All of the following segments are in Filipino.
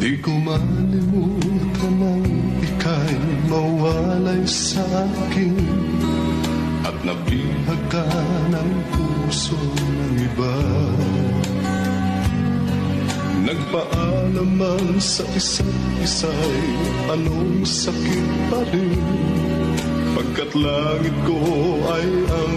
Di ko malimutan ang ika'y mawalay sa akin At nabihag ka ng puso ng iba. Nagpaalam man sa isa't isa'y anong sakit pa rin Pagkat langit ko ay ang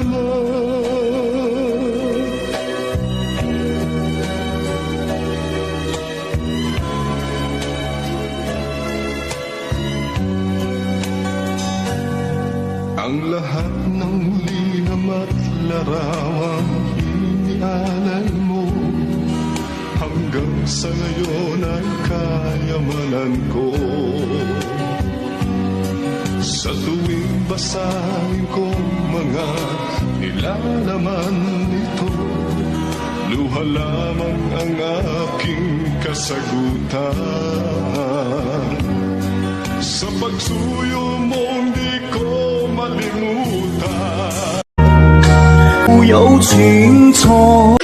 Ang lahat ng liham at larawan inialay mo. Hanggang sa ngayon ay kayamanan ko. Sa tuwing basahin ko mga nilalaman nito Luha lamang ang aking kasagutan Sa pagsuyo mo di ko malimutan 有情错。